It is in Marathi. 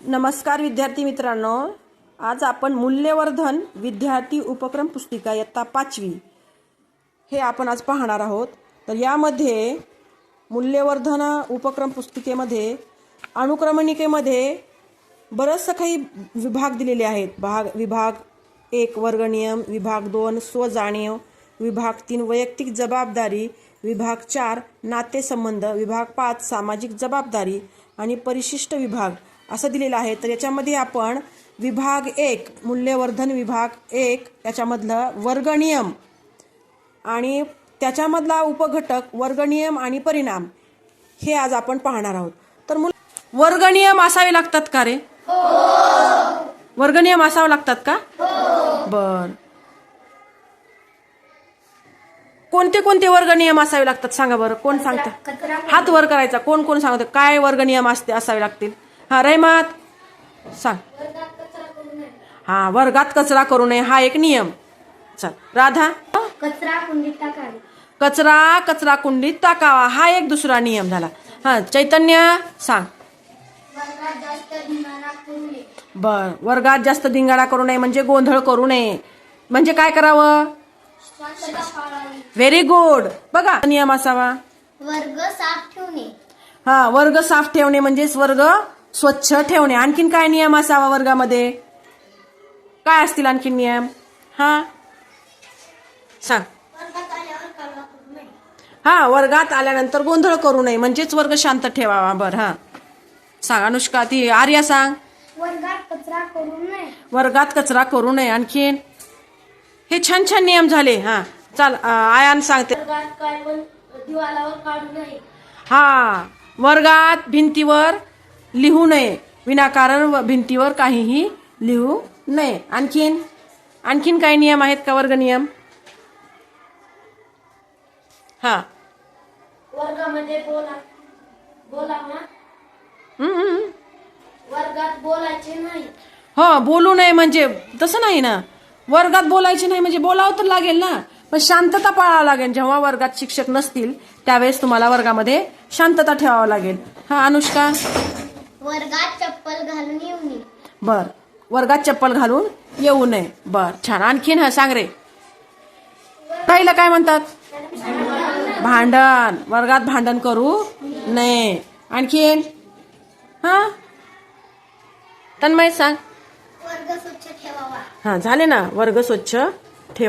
नमस्कार विद्यार्थी मित्रांनो. आज आपण मूल्यवर्धन विद्यार्थी उपक्रम पुस्तिका इयत्ता पाचवी हे आपण आज पाहणार आहोत. तर यामध्ये मूल्यवर्धन उपक्रम पुस्तिकेमध्ये अनुक्रमणिकेमध्ये बरंचसं काही विभाग दिलेले आहेत. भाग विभाग एक वर्गनियम विभाग दोन स्वजाणीव विभाग तीन वैयक्तिक जबाबदारी विभाग चार नातेसंबंध विभाग पाच सामाजिक जबाबदारी आणि परिशिष्ट विभाग. असं दिलेलं आहे. तर याच्यामध्ये आपण विभाग एक मूल्यवर्धन विभाग एक याच्यामधलं वर्गनियम आणि त्याच्यामधला उपघटक वर्गनियम आणि परिणाम हे आज आपण पाहणार आहोत. तर मुल वर्गनियम असावे लागतात का रे? वर्गनियम असावे लागतात का? बर. कोणते कोणते वर्गनियम असावे लागतात? सांगा बरं. कोण सांगतं? हात वर करायचा. कोण कोण सांगतं? काय वर्गनियम असते असावे लागतील? हा रहमात. सांग. हा वर्गात कचरा करू नये. हा एक नियम. चल राधा. कचरा कुंडीत टाकावे. कचरा कचरा कुंडीत टाकावा. हा एक दुसरा नियम झाला. हा चैतन्य सांग. बर वर्गात जास्त धिंगाणा करू नये म्हणजे गोंधळ करू नये. म्हणजे काय करावं? व्हेरी गुड बघा नियम असावा. वर्ग साफ ठेवणे. हा वर्ग साफ ठेवणे म्हणजेच वर्ग स्वच्छ ठेवणे. आणखीन काय नियम असावा वर्गामध्ये? काय असतील आणखीन नियम? हा? सांग. हा वर्गात आल्यानंतर गोंधळ करू नये. म्हणजेच वर्ग शांत ठेवावा बर हा. सांग अनुष्का ती आर्या सांग. वर्गात कचरा करू नये. वर्गात कचरा करू नये आणखीन. हे छान छान नियम झाले हा. चाल आयान सांगते. हा वर्गात भिंतीवर लिहू नये. विनाकारण व- भिंतीवर काहीही लिहू नये. आणखीन? आणखीन काही नियम आहेत का वर्ग नियम? हा. वर्गामध्ये बोला. वर्गात बोलायचे नाही. हो बोलू नये म्हणजे तसं नाही ना. वर्गात बोलायचे नाही म्हणजे बोलावं तर लागेल ना. पण शांतता पाळावं लागेल. जेव्हा वर्गात शिक्षक नसतील त्यावेळेस तुम्हाला वर्गामध्ये शांतता ठेवावं लागेल. हा अनुष्का. वर्गात चप्पल घालून येऊ नये. बर वर्गात चप्पल घालून येऊ नये. बर छान. आणखीन हा सांग रे. ताईला काय म्हणतात? भांडण. वर्गात भांडण करू नये. आणखीन? हा? तन्मय सांग. वर्ग स्वच्छ ठेवावा. हा झाले ना. वर्ग स्वच्छ ठेवा.